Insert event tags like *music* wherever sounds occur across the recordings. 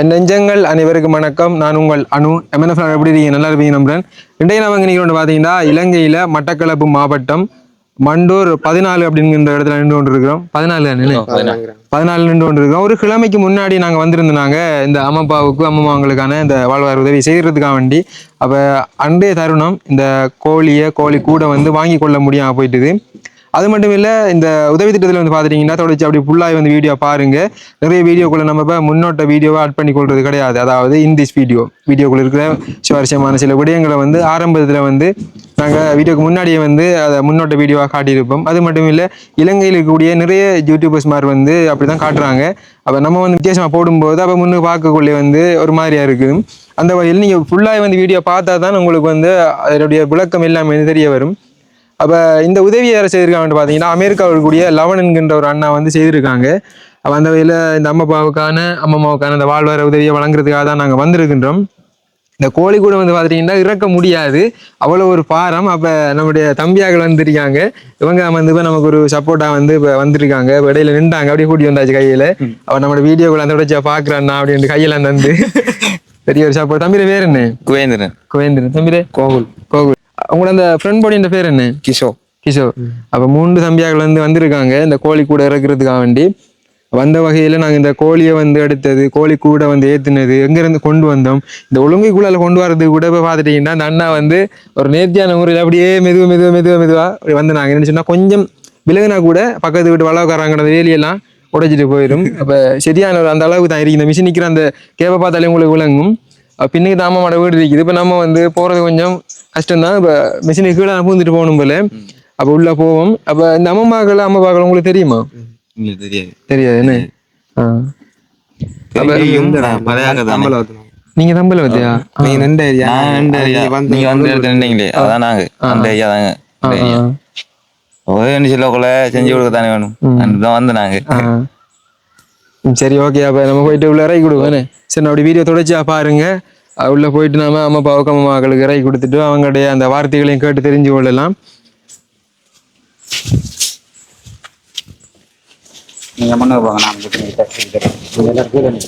என் நெஞ்சங்கள் அனைவருக்கும் வணக்கம். நான் உங்கள் அனு. எம்என்எஃப் எப்படி இருக்கீங்க? நல்லா இருப்பீங்க நம்புறேன். இன்றைய நம்ம இங்கே ஒன்று பார்த்தீங்கன்னா இலங்கையில் மட்டக்களப்பு மாவட்டம் மண்டூர் பதினாலு அப்படிங்கிற இடத்துல நின்று கொண்டு இருக்கிறோம் பதினாலு தானே பதினாலு. நின்று கொண்டு இருக்கோம் ஒரு கிழமைக்கு முன்னாடி நாங்கள் வந்திருந்தாங்க இந்த அம்மாப்பாவுக்கு அம்மாமாங்களுக்கான இந்த வாழ்வார் உதவி செய்கிறதுக்காக வேண்டி. அப்போ அன்றைய தருணம் இந்த கோழியை கோழி கூட வந்து வாங்கி கொள்ள முடியாமல் போயிட்டுது. அது மட்டும் இல்லை இந்த உதவி திட்டத்தில் வந்து பார்த்துட்டிங்கன்னா தொடர்ச்சி அப்படி ஃபுல்லாக வந்து வீடியோ பாருங்க. நிறைய வீடியோக்குள்ள நம்ம இப்போ முன்னோட்ட வீடியோவை ஆட் பண்ணி கொள்வது கிடையாது. அதாவது இந்திஸ் வீடியோ வீடியோக்குள்ள இருக்கிற சுவாரஸ்யமான சில விடயங்களை வந்து ஆரம்பத்தில் வந்து நாங்கள் வீடியோக்கு முன்னாடியே வந்து அதை முன்னோட்ட வீடியோவாக காட்டியிருப்போம். அது மட்டும் இல்லை இலங்கையில் இருக்கக்கூடிய நிறைய யூடியூபர்ஸ் மாதிரி வந்து அப்படி தான் காட்டுறாங்க. அப்போ நம்ம வந்து வித்தியாசமாக போடும்போது அப்போ முன்னு பார்க்கக்குள்ளே வந்து ஒரு மாதிரியாக இருக்குது அந்த வகையில் நீங்கள் ஃபுல்லாக வந்து வீடியோ பார்த்தா தான் உங்களுக்கு வந்து அதனுடைய விளக்கம் எல்லாமே தெரிய வரும். அப்போ இந்த உதவி யாரை செய்திருக்காங்கன்னு பார்த்தீங்கன்னா அமெரிக்காவில் கூடிய லவன் என்கின்ற ஒரு அண்ணா வந்து செய்திருக்காங்க. அப்போ அந்த வகையில் இந்த அம்மாப்பாவுக்கான அம்மம்மாவுக்கான இந்த வாழ்வார உதவியை வழங்குறதுக்காக தான் நாங்கள் வந்திருக்கின்றோம். இந்த கோழி கூட வந்து பார்த்துட்டிங்கன்னா இறக்க முடியாது. அவ்வளோ ஒரு பாரம். அப்போ நம்முடைய தம்பியாக்கள் வந்திருக்காங்க. இவங்க வந்து இப்போ நமக்கு ஒரு சப்போர்ட்டாக வந்து இப்போ வந்திருக்காங்க. இப்போ இடையில நின்றாங்க. அப்படியே கூட்டி வந்தாச்சு கையில். அவன் நம்மளோட வீடியோக்குள்ள அந்த விடச்சா பார்க்குறாண்ணா அப்படின்ட்டு கையில் வந்து *laughs* பெரிய ஒரு சப்போர்ட் தம்பியில பேர் என்ன குவேந்திரன். கோவேந்திரன். தம்பிரே கோகுல். கோகுல். உங்களோட அந்த ஃப்ரெண்ட் பாடின்ற பேர் என்ன? கிஷோ கிஷோர். அப்ப மூன்று தம்பியாக்கள் வந்து வந்திருக்காங்க. இந்த கோழி கூட இறக்குறதுக்காக வேண்டி. வந்த வகையில நாங்க இந்த கோழியை வந்து எடுத்தது கோழி கூட வந்து ஏத்துனது எங்க இருந்து கொண்டு வந்தோம். இந்த ஒழுங்கை குழால கொண்டு வரதுக்கு கூட இப்ப பாத்துட்டீங்கன்னா அந்த அண்ணா வந்து ஒரு நேர்த்தியான முறையில் அப்படியே மெதுவா மெதுவா மெதுவா மெதுவா அப்படி வந்து நாங்க என்ன சொன்னா கொஞ்சம் விலகுனா கூட பக்கத்து வீட்டு வளவுக்காரங்கிற வேலியெல்லாம் உடைச்சிட்டு போயிடும். அப்ப சரியான ஒரு அந்த அளவுக்கு தான் இருக்கு. இந்த மிஷின் நிக்கிற அந்த கேப்பை பார்த்தாலே உங்களுக்கு விளங்கும். பின்னுக்கு தான் அம்மாவோட வீடு இருக்குது இப்ப நம்ம வந்து போறது கொஞ்சம் கஷ்டம்தான். இப்ப மிஷினுக்கு கீழே பூந்துட்டு போகணும் போல. அப்ப உள்ள போவோம். அப்ப இந்த அம்மாக்கள் அம்மாக்கள் உங்களுக்கு தெரியுமா? உங்களுக்கு தெரியாது. தெரியாது என்ன? ஆ. தானே. நீங்க தம்பல பத்தியா நீ ரெண்டு ஏரியா. ரெண்டு ஏரியா. நீங்க வந்து நின்னீங்களே, அதான் நாங்க. அந்த ஏரியா தாங்க. ஒரே சில்லக்குள்ள செஞ்சு கொடுக்க தானே வேணும் அதுதான் வந்து நாங்க. சரி ஓகே அப்ப நம்ம போயிட்டு உள்ள இறக்கி கொடுவோம் சரி அப்படி வீடியோ தொடர்ச்சியா பாருங்க உள்ள போயிட்டு நாம அம்மா அப்பாவுக்கு அம்மா மகளுக்கு இறக்கி கொடுத்துட்டு அவங்களுடைய அந்த வார்த்தைகளையும் கேட்டு தெரிஞ்சு கொள்ளலாம் போங்க நான்.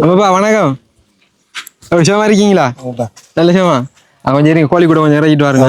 அம்மாப்பா வணக்கம் சிவமா இருக்கீங்களா நல்ல அஹ் கொஞ்சம் இருங்க கோழி கூட கொஞ்சம் இறக்கிட்டு வாருங்க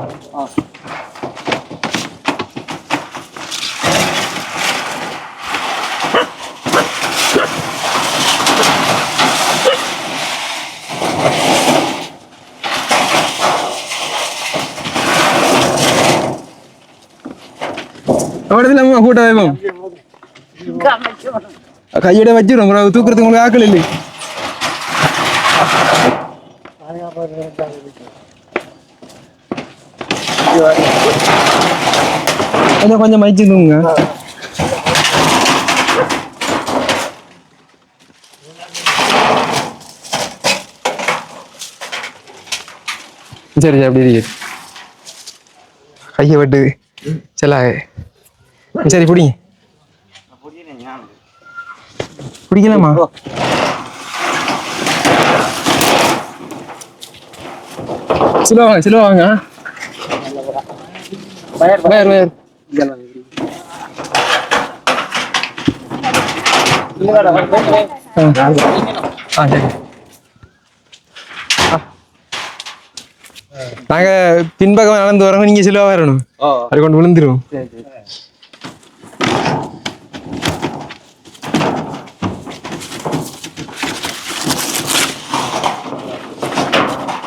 அம்மா கூட்ட வைப்போம் கையோட வச்சிடும் உங்களை தூக்குறதுக்கு உங்களுக்கு ஆக்கள் இல்லை கொஞ்சம் கொஞ்சம் மயிச்சு தூங்க சரி சரி அப்படி இருக்கு கையை விட்டு செல்லாக சரி பிடிங்க. பிடிக்கலாமா? சிலோ வாங்க சிலோ வாங்க. Wire wire. ஆ. ஆ சரி. ஆ. நாங்க பின்பக்கம் நடந்து வரோம் நீங்க சிலவா வரணும். அது கொண்டு விழுந்துரும்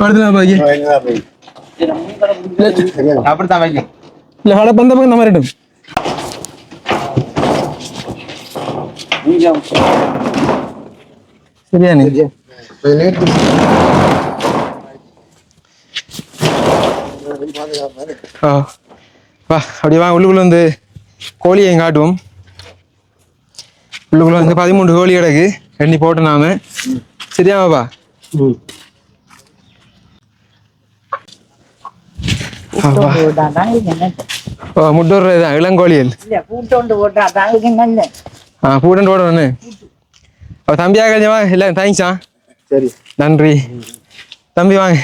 அடுத்து பாக்கி. அப்படித்தான் வைங்க இல்ல ஹட பந்த பக்கம் நம்ம ரெண்டும் சரியா நீ? ஆ. வா அப்படியே வா உள்ளுக்குள்ள வந்து கோழியை காட்டுவோம். உள்ளுக்குள்ள வந்து பதிமூன்று கோழி கிடக்கு. எண்ணி போட்டு நாம. சரியாமாப்பா முட்டூர் தான் இளங்கோழியல் பூட்டோண்டு போட்டா நல்ல ஆ பூடன் ரோடு ஒன்று ஓ தம்பியா கழிஞ்சவா இல்லை தேங்க்ஸா சரி. நன்றி. தம்பி வாங்க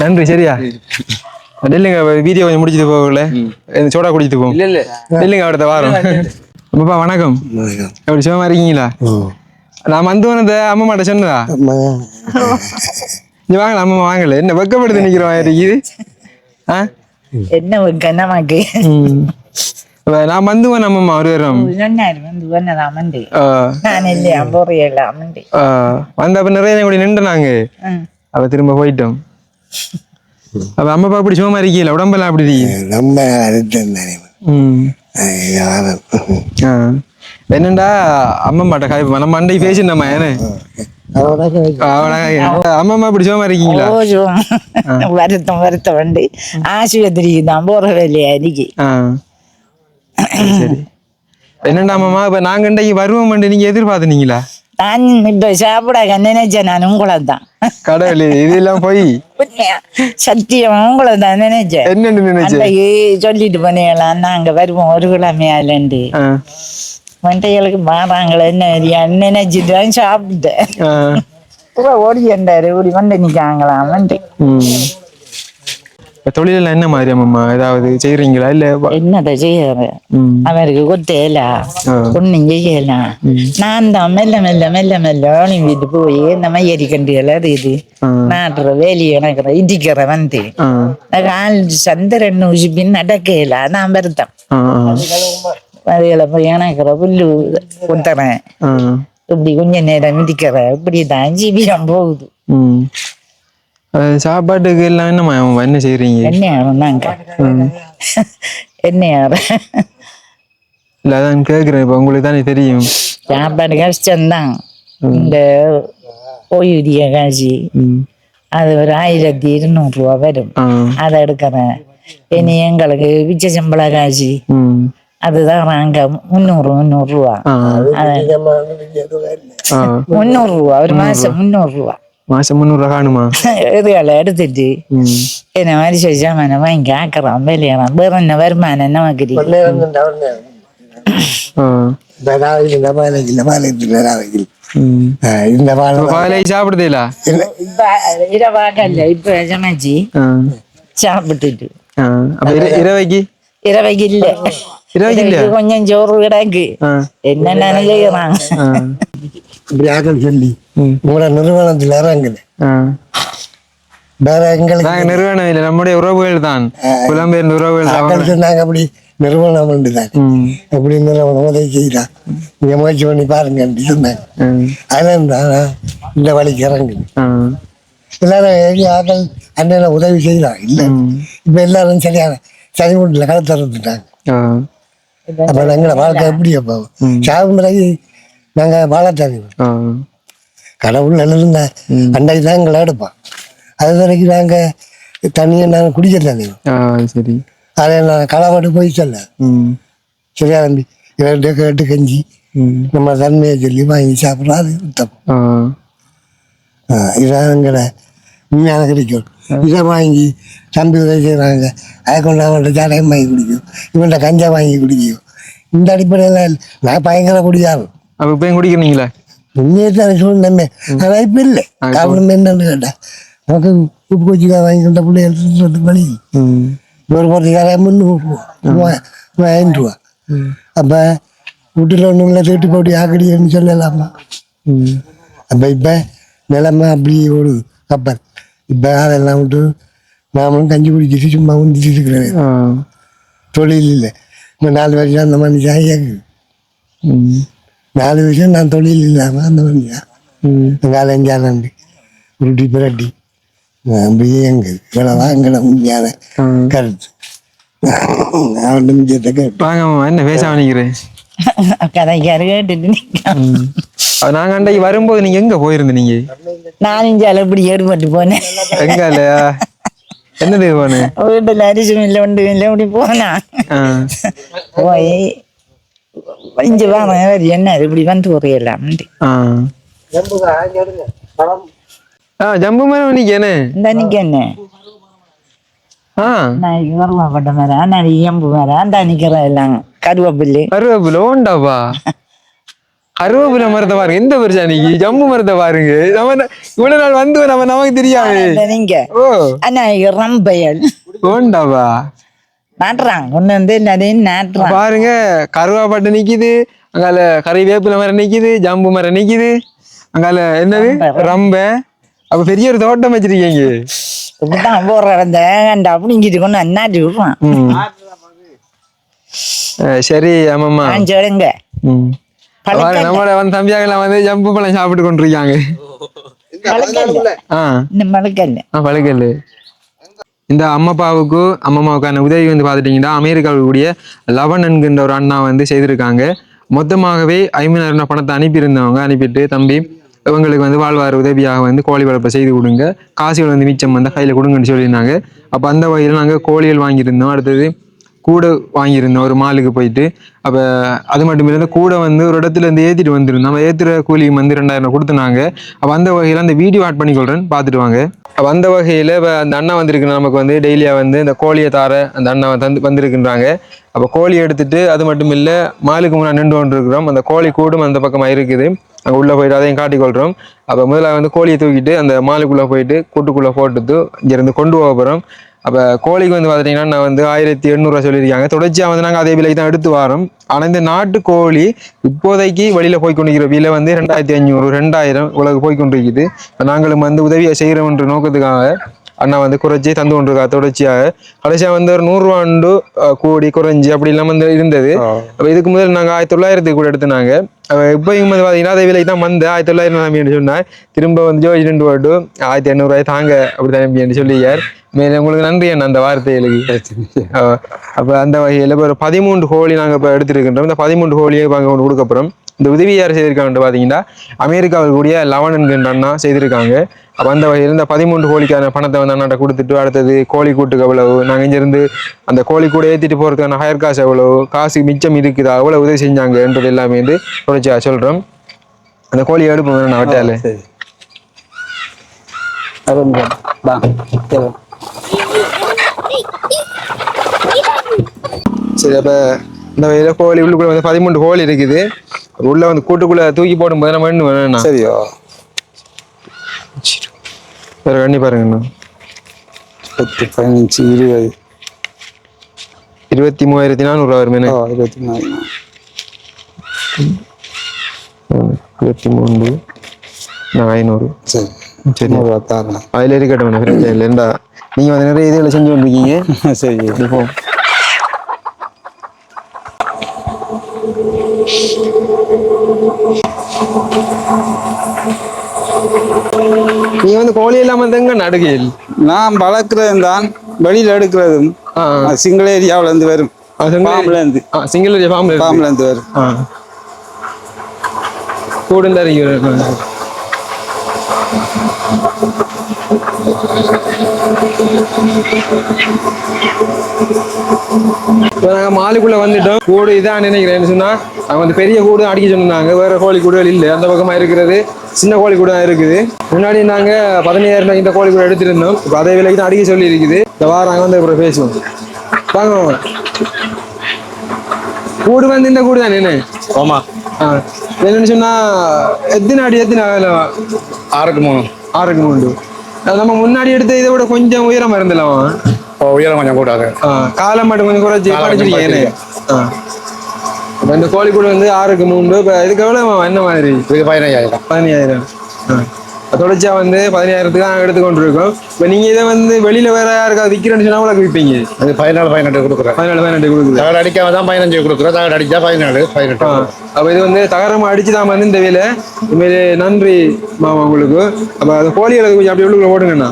நன்றி சரியா? இல்லைங்க வீடியோ கொஞ்சம் முடிச்சுட்டு போகல சோடா குடிச்சிட்டு போகும் இல்ல இல்ல. இல்லைங்க அடுத்த வாரம். அப்பா வணக்கம். எப்படி சுகமா இருக்கீங்களா? நான் வந்து வந்தத அம்மா மாட்ட சொன்னதா? நீ வாங்கல அம்மா வாங்கல. என்ன வெக்கப்படுத்து நிக்கிற மாதிரி இருக்குது. என்ன. அப்ப நான் வந்து போன அம்மா ஒரு வாரம் சொன்னாரு வந்து அப்ப நிறைய கூட நின்று நாங்க அவ திரும்ப போயிட்டோம். அப்ப அம்மா அப்பா அப்படி சும்மா இருக்கீங்களா? உடம்பெல்லாம் அப்படி இருக்கு? ரொம்ப. என்னண்டா அம்மா மாட்ட காய் நம்ம மண்டை பேசி நம்ம ஏன்னு அம்மா சும்மா இருக்கீங்களா? வருத்தம் வருத்தம் வந்து ஆஸ்பத்திரிக்கு தான் போற வேலையா சரி என்னண்டா அம்மா இப்ப நாங்க இன்றைக்கு வருவோம் நீங்க எதிர்பார்த்தனீங்களா நான் இப்ப சாப்பிட நினைச்சேன் நான் உங்களை தான் கடவுளே இதெல்லாம் போய். சத்தியம் உங்களை தான் நினைச்சேன் என்னன்னு நினைச்சு? அன்றைக்கு சொல்லிட்டு போனீங்களாம் நாங்க வருவோம் ஒரு கிழமையாலண்டு. மண்டைகளுக்கு மாறாங்களே என்ன நினைச்சிட்டு தான் சாப்பிட்டேன் பூரா ஓடி வந்தாரு ஓடி வந்து நிக்காங்களாம் வந்து ம். இப்ப தொழிலெல்லாம் என்ன மாதிரி அம்மா? ஏதாவது செய்யறீங்களா இல்ல என்னதை செய்யற ம். அவருக்கு கொத்தையில ஆ. ஒண்ணும் செய்யலாம் நான் தான் மெல்ல மெல்ல மெல்ல மெல்ல வீட்டு போய் இந்த மையரி கண்டுகள் அது இது. நாட்டுற வேலி இணக்கிற இடிக்கிற வந்து. கால் சந்திரன் உசிப்பின் நடக்கையில நான் வருத்தம். அதுகளை போய் இணக்கிற புல்லு கொத்துறேன். இப்படி கொஞ்ச நேரம் மிதிக்கிற இப்படி தான் ஜீவியம் போகுது. சாப்பாட்டுக்கு எல்லாம் என்னம்மா என்ன செய்யறீங்க என்ன நாங்க என்ன இல்ல அதான் கேக்குறேன் இப்ப உங்களுக்கு தானே தெரியும். சாப்பாடு கஷ்டம்தான். இந்த ஓய்வூதிய காசு. அது ஒரு ஆயிரத்தி இருநூறு ரூபா வரும் அதை எடுக்கிறேன். இனி எங்களுக்கு பிச்சை சம்பள காசு ம். அதுதான் நாங்க முந்நூறு முந்நூறு ரூபா. முந்நூறு ரூபா ஒரு மாசம் முந்நூறு ரூபா. மாசம் முந்நூறுவா காணுமா? இதுகளை எடுத்துட்டு. என்ன மாதிரி சாமான வாங்கி ஆக்குறான் வேலையாறான் வேற என்ன வருமானம் இருக்கு. ஆ. இந்த சாப்பிடுதேல? இப்ப இரவாகல்ல இப்ப சமைச்சு சாப்பிட்டுட்டு. இரவைக்கு? இரவைக்கு இல்ல. கொஞ்சம் சோறு கிடக்கு. என்னென்ன செய்யறாங்க. இப்படி ஆக்கள் சொல்லி. உங்களோட நிறுவனத்தில் இறங்குது ஆ. வேற எங்களுக்கு நாங்க நிறுவனம் இல்லை நம்முடைய உறவுகள் தான் புலம்பெயர்ந்த உறவுகள் தான் சொன்னாங்க அப்படி நிறுவனம் உண்டு தான் ம். அப்படி நிறுவனம் உதவி செய்யலாம் நீங்க முயற்சி பண்ணி பாருங்கன்னு சொன்னாங்க ம். அதில் தான் இந்த வழிக்கு இறங்குது. எல்லாரும் எங்க ஆக்கள் அண்ணன் உதவி செய்யலாம் இல்லை இப்போ எல்லாரும் சரியான சரி வீட்டில் கலத்துறதுட்டாங்க. அப்போ எங்களை வாழ்க்கை எப்படி அப்போ? சாவு பிறகு நாங்கள் வாழ தெரியும் ஆ. கடவுள் நிலருந்த அன்றைக்கு தான் எங்களை எடுப்போம் அது வரைக்கும் நாங்கள் தண்ணியை நாங்கள் குடிக்க தெரியும் ஆ, சரி. அதை நான் களவாடு போய் சொல்ல. சரியா தம்பி? இவர்கிட்ட கேட்டு கஞ்சி. நம்ம தன்மையை சொல்லி வாங்கி சாப்பிட்றோம் அது உத்தம் ஆ. ஆ, இதான் எங்களை உண்மையான கிடைக்கும் இதை வாங்கி தம்பி உதவி செய்கிறாங்க அதை கொண்டு அவன்கிட்ட ஜாடையம் வாங்கி குடிக்கும். இவன்கிட்ட கஞ்சா வாங்கி குடிக்கும். இந்த அடிப்படையில் நான் பயங்கர குடியாகும் அப்ப இப்பயும் குடிக்கிறீங்களா? உண்மையை தான் சூழ்நிலை ஆனால் இப்போ இல்லை. காரணம் என்னன்னு கேட்டேன் நமக்கு உப்பு கொச்சிக்கா வாங்கி கொண்ட பிள்ளைகள் வழி ம். ஒரு போகிறதுக்காக முந்நூறுரூவா மூவாயிரம் ரூபா அப்போ வீட்டில் இல்லை தேட்டு போட்டு ஆக்கடின்னு சொல்லலாமா. அப்போ இப்போ நிலைமை அப்படி ஓடுது. கப்பல் இப்போ அதெல்லாம் விட்டு நாமளும் கஞ்சி குடிச்சிட்டு சும்மா உந்திட்டு இருக்கிறேன் ஆ. தொழில் இல்லை இப்போ நாலு வருஷம் அந்த மனுஷன் இயங்குது ம். நாலு வருஷம் நான் தொழில் இல்லாமல் அந்த மனுஷன் ம். வெங்காயம் அஞ்சாலண்டு உருட்டி பிரட்டி. அப்படியே இயங்குது இவ்வளோதான் எங்களை உண்மையான ஆ. கருத்து. அவன் வாங்க மாமா என்ன பேசாம நிக்கிறேன்? கதைக்காரு கேட்டுட்டு. நாங்க அன்றைக்கு வரும்போது நீங்க எங்க போயிருந்த நீங்க? நாலஞ்சால இப்படி ஏற்பட்டு போனேன். எங்க இல்லையா? என்னது போனேன் வீட்டுல அரிசி இல்லை ஒன்று இல்லை இப்படி போனா ஆ. போய் இங்க வாங்க என்ன இப்படி வந்து குறையலாம் ஆ ஆ ஜம்பு மரம் நிக்கேனே இந்த நிக்க என்ன ஆ நான் கருவாப்பட்ட மரம் நான் இயம்பு மரம் அந்த நிக்கிறேன் எல்லாம் கருவேப்பில்லு கருவேப்பிலை மரத்தை பாருங்க. எந்த நீங்க ஜம்பு மரத்தை பாருங்க. நம்ம இவ்வளவு நாள் வந்து நம்ம நமக்கு தெரியாது. நீங்க. ஆனா ரம்பயல். ஓண்டாப்பா நாட்டுறான். ஒண்ணு வந்து நாட்டுறான். பாருங்க. கருவாப்பட்டை நிக்குது. அங்கால கறிவேப்பிலை மரம் நிக்குது. ஜம்பு மரம் நிக்குது. அங்கால என்னது? ரம்ப. அப்ப பெரிய ஒரு தோட்டம் வச்சிருக்கீங்க. இப்படிதான் போற அந்த அப்படிங்கிட்டு கொண்டு அண்ணாட்டி விடுறான். சரி ஆமாம்மா சொல்லுங்க. ம். நம்மளோட வந்து தம்பியாகலாம் வந்து ஜம்பு பழம் சாப்பிட்டு கொண்டிருக்காங்க. பழக்கல்ல. இந்த அம்மாப்பாவுக்கு அம்மம்மாவுக்கான உதவி வந்து பார்த்துட்டிங்கன்னா அமெரிக்காவில் கூடிய லவன் என்கின்ற ஒரு அண்ணா வந்து செய்திருக்காங்க. மொத்தமாகவே ஐம்பதாயிரம் பணத்தை அனுப்பியிருந்தவங்க அனுப்பிட்டு தம்பி இவங்களுக்கு வந்து வாழ்வார உதவியாக வந்து கோழி வளர்ப்பை செய்து கொடுங்க. காசுகள் வந்து மிச்சம் வந்து கையில் கொடுங்கன்னு சொல்லியிருந்தாங்க. அப்போ அந்த வகையில் நாங்கள் கோழிகள் வாங்கியிருந்தோம். அடுத்தது கூடை வாங்கியிருந்தோம் ஒரு மாலுக்கு போயிட்டு. அப்போ அது மட்டும் இல்லாமல் கூடை வந்து ஒரு இடத்துல இருந்து ஏற்றிட்டு வந்திருந்தோம். நம்ம ஏற்றுற கூலி வந்து ரெண்டாயிரம் கொடுத்துனாங்க. அப்போ அந்த வகையில் அந்த வீடியோ ஆட் பண்ணிக்கொள்கிறேன் பார்த்துட்டு வாங்க. அப்போ அந்த வகையில் இப்போ அந்த அண்ணா வந்திருக்கு நமக்கு வந்து டெய்லியாக வந்து இந்த கோழியை தார அந்த அண்ணா தந்து வந்திருக்கின்றாங்க. அப்போ கோழி எடுத்துட்டு அது மட்டும் இல்லை மாலுக்கு முன்னாடி நின்று கொண்டு இருக்கிறோம் அந்த கோழி கூடும் அந்த பக்கமாக இருக்குது. அங்கே உள்ளே போயிட்டு அதையும் காட்டிக்கொள்கிறோம் அப்போ முதல்ல வந்து கோழியை தூக்கிட்டு அந்த மாலுக்குள்ளே போயிட்டு கூட்டுக்குள்ளே போட்டுட்டு இங்கேருந்து கொண்டு போக போகிறோம் அப்போ கோழிக்கு வந்து பார்த்துட்டிங்கன்னா நான் வந்து ஆயிரத்தி எண்ணூறுவா சொல்லியிருக்காங்க. தொடர்ச்சியாக வந்து நாங்கள் அதே விலைக்கு தான் எடுத்து வரோம். ஆனால் இந்த நாட்டு கோழி இப்போதைக்கு வெளியில் போய் கொண்டிருக்கிற விலை வந்து ரெண்டாயிரத்தி ஐநூறு ரெண்டாயிரம் உலக போய் கொண்டிருக்குது. இப்ப நாங்களும் வந்து உதவியை செய்கிறோம்ன்ற நோக்கத்துக்காக அண்ணா வந்து குறைச்சி தந்து கொண்டிருக்கா தொடர்ச்சியாக. கடைசியாக வந்து ஒரு நூறுரூவாண்டு கோடி குறைஞ்சி அப்படி இல்லாமல் வந்து இருந்தது. அப்போ இதுக்கு முதல் நாங்கள் ஆயிரத்தி தொள்ளாயிரத்துக்கு கூட எடுத்துனாங்க. இப்போ இங்கே வந்து பார்த்தீங்கன்னா அதே விலைக்கு தான் வந்து ஆயிரத்தி தொள்ளாயிரம் நம்பின்னு சொன்னேன் திரும்ப வந்து ஜோதி ரெண்டு வாட்டு ஆயிரத்தி எண்ணூறுவாய் தாங்க அப்படி தான் சொல்லியார். மேலே உங்களுக்கு நன்றி அண்ணா அந்த வார்த்தைகளுக்கு எழுதி அப்போ அந்த வகையில் இப்போ ஒரு பதிமூன்று கோழி நாங்கள் இப்போ எடுத்துருக்கின்றோம். இந்த பதிமூன்று கோழியை இப்போ அங்கே கொண்டு கொடுக்க போகிறோம் இந்த உதவி யார் செய்திருக்காங்கன்னு பார்த்தீங்கன்னா அமெரிக்காவில் கூடிய லவன் என்கின்ற அண்ணா செய்திருக்காங்க. அப்போ அந்த வகையில் இந்த பதிமூன்று கோழிக்கான பணத்தை வந்து அண்ணாட்ட கொடுத்துட்டு அடுத்தது கோழி கூட்டுக்கு எவ்வளவு நாங்கள் இங்கேருந்து அந்த கோழி கூட ஏற்றிட்டு போகிறதுக்கான ஹயர் காசு எவ்வளவு காசு மிச்சம் இருக்குதா எவ்வளோ உதவி செஞ்சாங்கன்றது எல்லாமே வந்து தொடர்ச்சியாக சொல்கிறோம் அந்த கோழி எடுப்போம் நான் வட்டால சரி அப்போ இந்த வகையில் கோழி உள்ளுக்குள்ள வந்து பதிமூன்று கோழி இருக்குது. உள்ள வந்து கூட்டுக்குள்ள தூக்கி போடும்போது நம்ம என்ன வேணும் சரியோ. வேற கண்ணி பாருங்கண்ணா பத்து பதினஞ்சு இருபது. இருபத்தி மூவாயிரத்தி நானூறுரூவா வருமே இருபத்தி நாலு இருபத்தி மூணு நான் ஐநூறு சரி. சரி. அதில் இருக்கட்டும் பிரச்சனை இல்லை. ஏண்டா நீங்கள் வந்து நிறைய இதில் செஞ்சு கொண்டிருக்கீங்க. *laughs* சரி இப்போ. நீங்க வந்து கோழி இல்லாம எங்க நடுகையில்? நான் வளர்க்குறதும் தான் வெளியில் எடுக்கிறதும். சிங்கள ஏரியாவுல இருந்து வரும். ஃபார்ம்ல இருந்து. சிங்கிள் ஃபார்ம்ல ஃபார்ம்ல இருந்து வரும். இறங்கி இப்போ நாங்கள் மாலுக்குள்ள வந்துட்டோம். கூடு இதான் நினைக்கிறேன்னு சொன்னா அவங்க வந்து பெரிய கூடு அடிக்க சொன்னாங்க. வேற கோழி கூடுகள் இல்லை. அந்த பக்கமா இருக்கிறது. சின்ன கோழி கூட தான் இருக்குது. முன்னாடி நாங்க பதினையாயிரம் இந்த கோழி கூட எடுத்துருந்தோம். இப்போ அதே விலைக்கு தான் அடிக்க சொல்லி இருக்குது இந்த வாரம் வந்து அப்புறம் பேசுவோம். வாங்க. கூடு வந்து இந்த கூடு தான் என்ன? ஆமா. என்னன்னு சொன்னா எத்தனை அடி எத்தனை அகலம்? ஆறுக்கு மூணு ஆறுக்கு மூணு நம்ம முன்னாடி எடுத்த இதை விட கொஞ்சம் உயரமா இருந்தலாம் உயரம் கொஞ்சம் கூடாது காலம் மட்டும் கொஞ்சம் குறைச்சி படிச்சிருக்கீங்க இப்ப இந்த கோழிக்கூடு வந்து ஆறுக்கு மூணு இப்போ இதுக்கு எவ்வளோ என்ன மாதிரி இது பதினஞ்சாயிரம் பதினையாயிரம் ஆ தொடர்ச்சியா வந்து பதினாயிரத்துக்கு தான் எடுத்துக்கொண்டு இருக்கோம் இப்போ நீங்க இதை வந்து வெளியில வேற யாருக்காவது விற்கிறேன்னு சொன்னா உங்களுக்கு விற்பீங்க அது பதினாலு பதினெட்டு கொடுக்குறேன். பதினாலு பதினெட்டு கொடுக்குது. தகடு அடிக்காம தான் பதினஞ்சு கொடுக்குறோம். தகடு அடிச்சா பதினாலு பதினெட்டு. அப்ப இது வந்து தகரமா அடிச்சு தான் வந்து இந்த வேலை. உண்மையிலே நன்றி மாமா உங்களுக்கு. அப்ப அந்த கோழிகளை கொஞ்சம் அப்படி உள்ளுக்குள்ள ஓடுங்கண்ணா.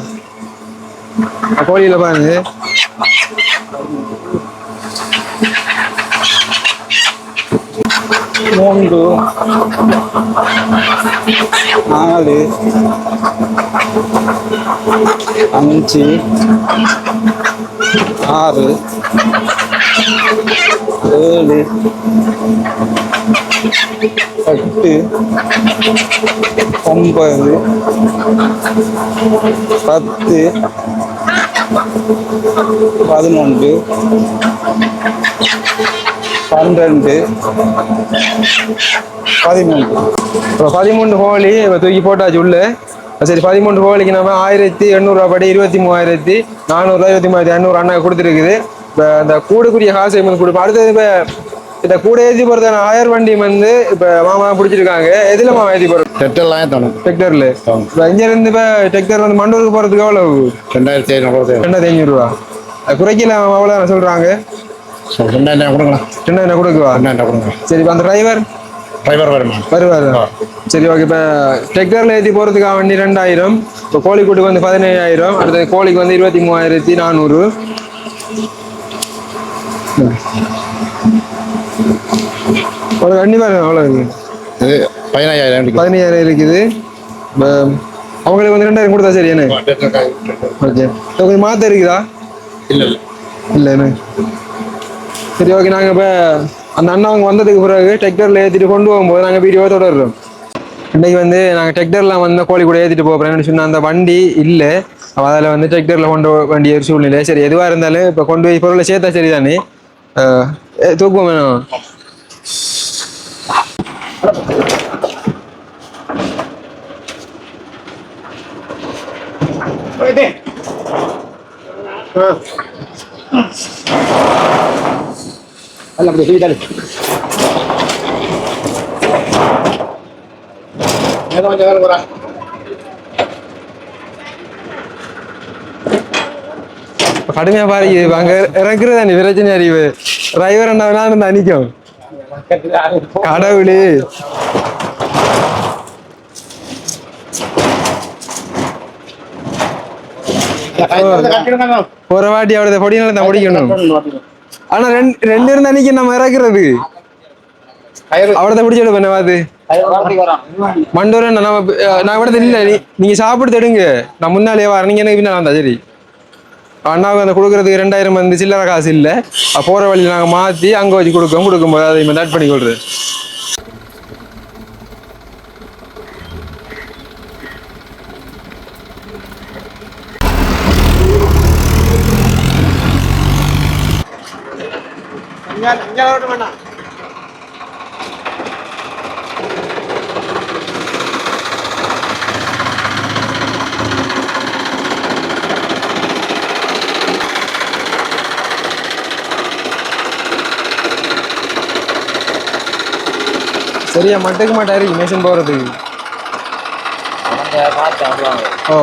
கோழியில பாருங்க. மூன்று. நாலு. அஞ்சு. ஆறு. ஏழு. எட்டு. ஒன்பது. பத்து. பதினொன்று. பன்னெண்டு பதிமூன்று. இப்போ பதிமூன்று ஹோலி இப்போ தூக்கி போட்டாச்சு உள்ள. சரி பதிமூன்று ஹோலிக்கு நம்ம ஆயிரத்தி எண்ணூறுரூவா படி இருபத்தி மூவாயிரத்தி நானூறுரூவா இருபத்தி மூவாயிரத்தி எண்ணூறு அண்ணா கொடுத்துருக்குது. இப்போ இந்த கூடுக்குரிய காசை வந்து கொடுப்போம். அடுத்தது இப்போ இந்த கூட ஏற்றி போகிறத ஆயர் வண்டி வந்து இப்போ மாமா பிடிச்சிருக்காங்க. எதில் மாமா ஏற்றி போகிறது டெட்டெல்லாம் தரணும் டெக்டரில் இப்போ இங்கேருந்து இப்போ டெக்டர் வந்து மண்டூருக்கு போகிறதுக்கு எவ்வளவு? ரெண்டாயிரத்தி ஐநூறு ரெண்டாயிரத்தி ஐநூறுரூவா. குறைக்கல அவ்வளோ சொல்கிறாங்க ரெண்டாயிரம் கொடுக்கலாம் ரெண்டாயிரம் கொடுக்குவா? ரெண்டாயிரம் கொடுங்க? சரி அந்த டிரைவர் டிரைவர் வருமா? வருவாரு. சரி ஓகே இப்போ டெக்டரில் ஏற்றி போகிறதுக்காக வண்டி ரெண்டாயிரம். இப்போ கோழிக்கூட்டுக்கு வந்து பதினேழாயிரம். அடுத்தது கோழிக்கு வந்து இருபத்தி மூவாயிரத்தி நானூறு. ஒரு வண்டி பாருங்க அவ்வளோ இருக்குது. பதினையாயிரம் இருக்குது. அவங்களுக்கு வந்து ரெண்டாயிரம் கொடுத்தா சரி என்ன? ஓகே கொஞ்சம் மாற்ற இருக்குதா? இல்ல இல்ல. இல்லைன்னு சரி ஓகே நாங்கள் இப்போ அந்த அண்ணா அவங்க வந்ததுக்கு பிறகு டெக்டரில் ஏற்றிட்டு கொண்டு போகும்போது நாங்கள் வீடியோவை தொடர்றோம். இன்னைக்கு வந்து நாங்கள் டெக்டரில் வந்த கோழி கூட ஏற்றிட்டு போகிறேன்னு சொன்ன அந்த வண்டி இல்லை. அதில் வந்து டெக்டரில் கொண்டு போக வேண்டிய ஒரு சூழ்நிலை. சரி எதுவாக இருந்தாலும் இப்போ கொண்டு போய் பொருளை சேர்த்தா சரிதானே? தானே ஏ, தூக்கம் வேணும் அல்ல அப்படி செய்தாரு ஏதோ கொஞ்சம் வேலை போறா இப்போ கடுமையாக பாருங்க அங்கே இறக்குறது தானே பிரச்சனை அறிவு டிரைவர் என்ன வேணா இருந்தா நிற்கும் கடவுளே ஒரு வாட்டி அவரது பொடியினால தான் முடிக்கணும் ஆனா ரெண்டு ரெண்டு இருந்தா அன்னைக்கு நம்ம இறக்குறது. அவரத பிடிச்சி எடுப்பேன் பாத்து மண்டோர நம்ம நான் விட இல்ல. நீங்க சாப்பிட்டு எடுங்க. நான் முன்னாலே வரேன். நீங்க எனக்கு பின்னால வந்தா சரி. அண்ணாவுக்கு அந்த கொடுக்கறதுக்கு ரெண்டாயிரம் வந்து சில்லறை காசு இல்ல. போற வழியில நாங்க மாத்தி அங்க வச்சு கொடுக்கோம். கொடுக்கும்போது அதை ஆட் பண்ணி கொள்றது சரியா மட்டுக்கு மாட்டா இருக்கு மிஷின் போறதுக்கு. ஓ.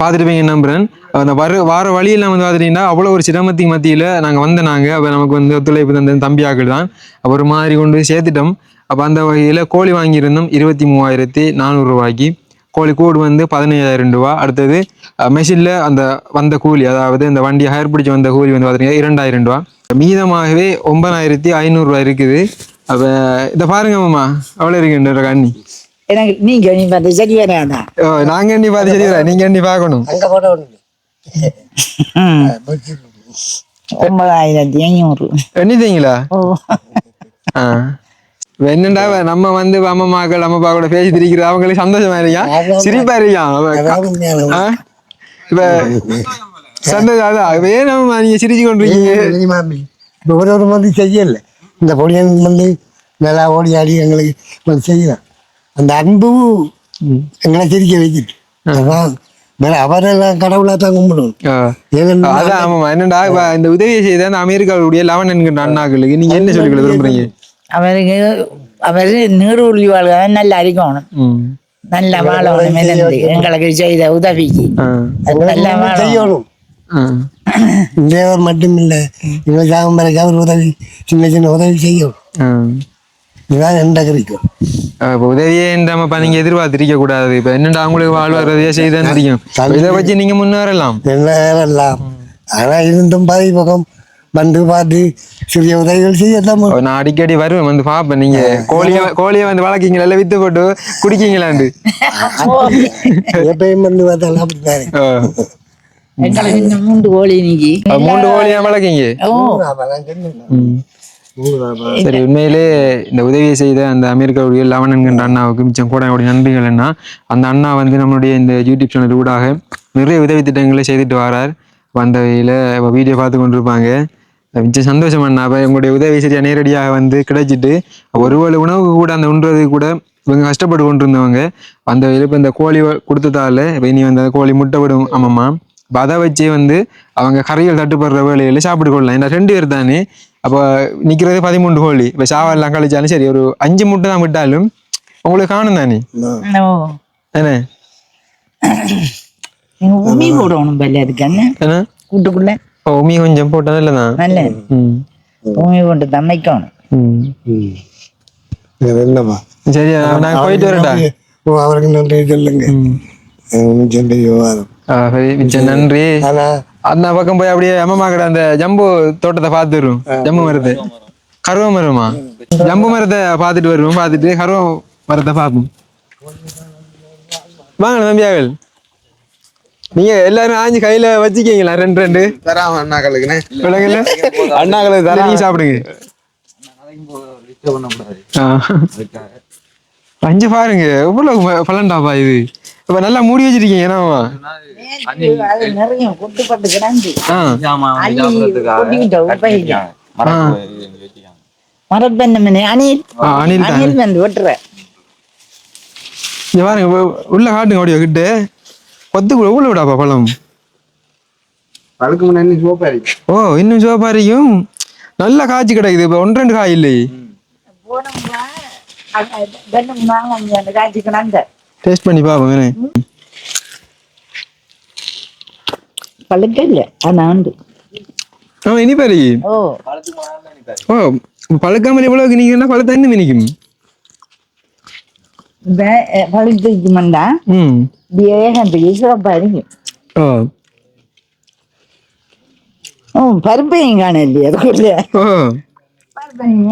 பார்த்துருப்பீங்க நம்புறேன் அந்த வர வார வழியெல்லாம் வந்து பார்த்துட்டீங்கன்னா அவ்வளோ ஒரு சிரமத்துக்கு மத்தியில் நாங்கள் வந்த நாங்கள் அப்போ நமக்கு வந்து ஒத்துழைப்பு தந்த தம்பியாக்கள் தான். அப்போ ஒரு மாதிரி கொண்டு போய் சேர்த்துட்டோம். அப்போ அந்த வகையில் கோழி வாங்கியிருந்தோம் இருபத்தி மூவாயிரத்தி நானூறுரூவாய்க்கு கோழி கூடு வந்து பதினையாயிரம் ரூபா. அடுத்தது மெஷினில் அந்த வந்த கூலி அதாவது இந்த வண்டி ஹயர் பிடிச்சி வந்த கூலி வந்து பார்த்தீங்கன்னா இரண்டாயிரம் ரூபா. மீதமாகவே ஒன்பதாயிரத்தி ஐநூறுரூவா இருக்குது. அப்போ இதை பாருங்க மாமா அவ்வளோ இருக்குன்ற கண்ணி. எனக்கு நீங்க நீ பார்த்து நாங்க எண்ணி பார்த்து நீங்க எண்ணி பார்க்கணும். அங்க போட ஒன்பதாயிரத்தி ஐநூறு. எண்ணிட்டீங்களா? நம்ம வந்து அம்மாக்கள் அம்மா கூட பேசி திரிக்கிற அவங்களுக்கு சந்தோஷமா இருக்கியா சிரிப்பா இருக்கியா? இப்ப சந்தோஷம் அதான் ஏன் நம்ம நீங்க சிரிச்சு கொண்டிருக்கீங்க. ஒரு ஒரு வந்து செய்யல. இந்த பொடியன் வந்து நல்லா ஓடி ஆடி எங்களுக்கு செய்யலாம். அந்த அன்பு எங்களை சிரிக்க வைக்கிட்டு. அதான் வேற அவரெல்லாம் கடவுளா தான் கும்பிடணும். ஆ. ஏன்னா அதான் ஆமாமா என்னடா இப்ப இந்த உதவியை செய்த அந்த அமெரிக்காவுடைய லெவன் என்கிற அண்ணாக்களுக்கு நீங்க என்ன சொல்லிக்கொள்ள விரும்புறீங்க? அவருக்கு அவரு நீரூழி வாழ்க நல்லா இருக்கணும் ம். நல்லா வாழணும் இருந்து எங்களுக்கு செய்த உதவிக்கு. ஆ. அது நல்லா வாழணும். செய்யணும். ஆ. தேவர் மட்டும் இல்லை அவர் உதவி சின்ன சின்ன உதவி செய்யும் உதவியே நம்ம நீங்க எதிர்பார்த்திருக்க கூடாது. இப்ப என்னடா அவங்களுக்கு வாழ்வாரதையே செய்தான் தெரியும். இதை வச்சு நீங்க முன்னேறலாம் என்ன எல்லாம்? ஆனா இருந்தும் பாதி பக்கம் வந்து பார்த்து சிறிய உதவிகள் அப்ப நான் அடிக்கடி வருவேன். வந்து பாப்பேன். நீங்க கோழிய கோழிய வந்து வளர்க்கீங்களா? இல்ல வித்து போட்டு குடிக்கீங்களாண்டு? எப்பயும் வந்து பார்த்தாலும் அப்படிதான் மூன்று கோழி அப்ப மூன்று கோழியா வளர்க்கீங்க? சரி உண்மையிலே இந்த உதவியை செய்த அந்த அமெரிக்காவுடைய லவன் என்கின்ற அண்ணாவுக்கு மிச்சம் கூட அவருடைய நன்றிகள் என்ன அந்த அண்ணா வந்து நம்மளுடைய இந்த யூடியூப் சேனல் ஊடாக நிறைய உதவி திட்டங்களை செய்துட்டு வரார். வந்தவையில் வீடியோ பார்த்து கொண்டிருப்பாங்க. மிச்சம் சந்தோஷம் அண்ணா. அப்போ உங்களுடைய உதவி சரியாக நேரடியாக வந்து கிடைச்சிட்டு ஒருவேளை உணவு கூட அந்த உண்றது கூட இவங்க கஷ்டப்பட்டு கொண்டிருந்தவங்க. அந்த இப்போ இந்த கோழி கொடுத்ததால இப்போ இனி வந்து அந்த கோழி முட்டை விடும் ஆமாம்மா இப்போ அதை வச்சு வந்து அவங்க கரையில் தட்டுப்படுற வேலையில் சாப்பிட்டு கொள்ளலாம். ஏன்னா ரெண்டு பேர் தானே. அப்போ நிற்கிறது பதிமூன்று கோழி இப்போ சாவெல்லாம் கழிச்சாலும் சரி ஒரு அஞ்சு முட்டை தான் விட்டாலும் உங்களுக்கு காணும் தானே ஓ என்ன உமி போடணும் பல்ல அதுக்கு என்ன கூட்டுக்குள்ள உமி கொஞ்சம் போட்டால் இல்லை தான் நல்ல உமி போட்டு தமைக்கணும் ம் ம். வேற என்னம்மா சரி நான் போயிட்டு வரட்டா ஓ, அவருக்கு நன்றி சொல்லுங்க நன்றி ஆனா அந்த பக்கம் போய் அப்படியே அம்மா கடை அந்த ஜம்பு தோட்டத்தை பார்த்துரும் ஜம்பு மரத்தை. கருவ மரமா? ஜம்பு மரத்தை பார்த்துட்டு வருவோம் பார்த்துட்டு கருவ மரத்தை பார்ப்போம். வாங்க தம்பியாவில் நீங்க எல்லாரும் ஆஞ்சு கையில வச்சுக்கீங்களா? ரெண்டு ரெண்டு. தராம அண்ணாக்களுக்குண்ணே விலங்குல? அண்ணாக்களுக்கு தர நீங்க சாப்பிடுங்க. அஞ்சு பாருங்க. எவ்வளவு ப- பலன்டாப்பா இது. இப்ப நல்லா மூடி வச்சிருக்கீங்க உள்ள காட்டுங்க ஓடியோ கிட்ட. கொத்துக்குள்ள உள்ள விடாப்பா பழம் ஓ இன்னும் சோபாரிக்கும் நல்ல காய்ச்சி கிடக்குது இப்ப ஒன்று ரெண்டு காய் இல்லை நாங்க டேஸ்ட் பண்ணி பாப்போம் வேணே. பழுக்க இல்ல ஆனா உண்டு. ஆமா இனி பாரு ஓ. ஓ பழுக்காமல் இவ்வளவு நீங்கன்னா பழத்தை இன்னும் நினைக்கும் இந்த பழுத்து மண்டா. ம். ஏகத்துக்கு சிறப்பா இருக்கு. ஓ. ஓ பருப்பையும் காண இல்லையா? அதுக்குள்ள ஓ. பருப்பையும்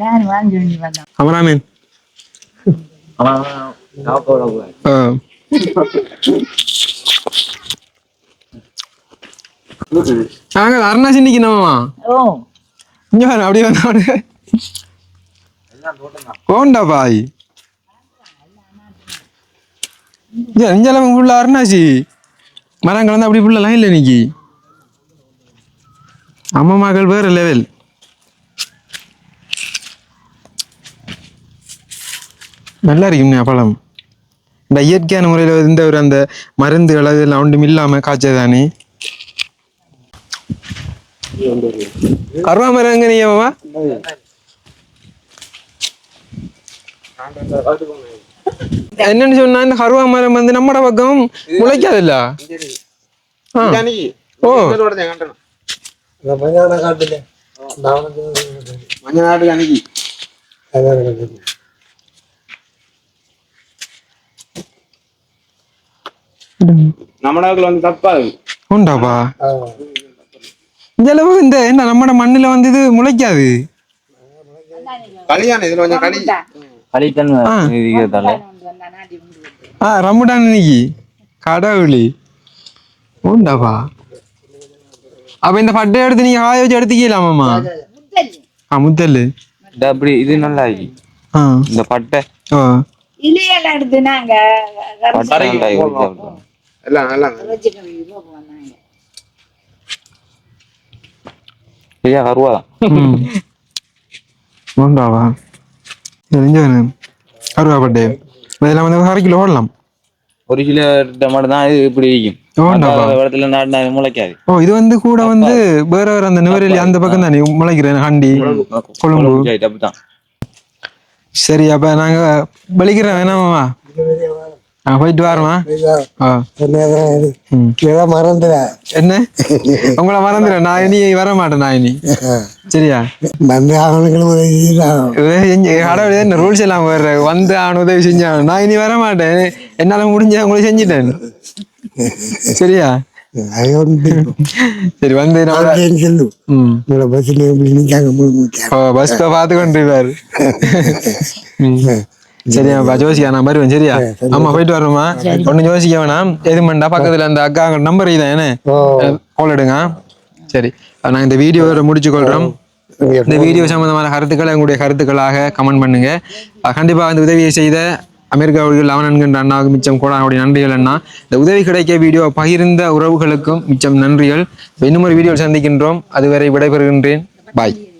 நான் வாங்கி வாங்கி வந்தேன் அமராமேன். ஓ நாங்க அருணாசி நிக்கணுமா ஓ இங்க பாரு அப்படியே வந்து கோண்டா பாய் இங்கெல்லாம் உள்ள அருணாசி மரம் கலந்து அப்படி புள்ளலாம் இல்லை இன்னைக்கு அம்மா மகள் வேற லெவல் நல்லா இருக்கும் பழம் இந்த இயற்கையான முறையில் இருந்த ஒரு அந்த மருந்துகள் அதெல்லாம் ஒன்றும் இல்லாமல் காய்ச்சதானே? கருவா மரம் எங்க நீங்கம்மா என்னன்னு சொன்னா இந்த கருவா மரம் வந்து நம்மட பக்கம் முளைக்காதுல்ல? ஆ. ஓ. இந்த மஞ்சான காட்டுல நான் வந்து மஞ்ச நாட்டுக்கு அன்னைக்கு அதான் இருக்குது. நம்ம நாட்டுல வந்து தப்பா இருக்கு உண்டாப்பா? ஆமா. இந்த அளவு இந்த என்ன நம்மட மண்ணுல வந்து இது முளைக்காது? களியான இதுல கொஞ்சம் களி களித்தன்மை இருக்கிறதால ஆ. ரம்முடான் இன்னைக்கு கடவுளி. உண்டாப்பா? அப்ப இந்த பட்டை எடுத்து நீங்க காய வச்சு எடுத்துக்கலாமாம்மா? ஆ முத்தல்லு இது அப்படி இது நல்லா இந்த பட்டை. இலையெல்லாம் எடுத்து நாங்க எல்லாம் நல்லா சரியா கருவாதான் ம். உண்டாவா தெரிஞ்சவனு கருவா பட்டை இதெல்லாம் வந்து அரை கிலோ ஓடலாம் ஒரு சில மட்டும் தான் இது இப்படி இருக்கும் ஓண்டாப்பா மத்த இடத்துல நாட்டினா முளைக்காது ஓ இது வந்து கூட வந்து வேற வேற அந்த நுவரெலி அந்த பக்கம் தானே முளைக்கிறேன் ஹண்டி கொழும்பு சரி அப்ப நாங்க பலிக்கிறோம் வேணாமா நான் போயிட்டு வரமா? ஆ. ம். என்ன? உங்களை மறந்துடுறேன். நான் இனி வர மாட்டேன் நான் இனி. சரியா? வந்து செஞ்சு கடவுள் என்ன ரூல்ஸ் எல்லாம் வர்ற வந்து அவன் உதவி செஞ்சான் நான் இனி வர மாட்டேன் என்னால முடிஞ்ச உங்களுக்கு செஞ்சிட்டேன். சரியா? சரி வந்து சொல்லு. ம். உங்களை பஸ்ஸில் எப்படி நிற்காங்க முழுமுச்சாங்க பஸ் பார்த்து கொண்டிருப்பாரு *laughs* சரியாப்பா ஜோசியா நான் வருவேன் சரியா? ஆமா போயிட்டு வரணுமா? ஒன்னும் யோசிக்க வேணாம். எது பண்ணா பக்கத்துல அந்த அக்கா நம்பர் இதான் என்ன? கால் எடுங்க. சரி. நான் இந்த வீடியோவை முடிச்சு கொள்றோம். இந்த வீடியோ சம்பந்தமான கருத்துக்களை உங்களுடைய கருத்துக்களாக கமெண்ட் பண்ணுங்க. கண்டிப்பா இந்த உதவியை செய்த அமெரிக்காவுக்கு லவன் என்கின்ற அண்ணாவுக்கு மிச்சம் அவனுடைய நன்றிகள் அண்ணா. இந்த உதவி கிடைக்க வீடியோ பகிர்ந்த உறவுகளுக்கும் மிச்சம் நன்றிகள். இன்னும் ஒரு வீடியோ சந்திக்கின்றோம். அதுவரை விடைபெறுகின்றேன். பாய்.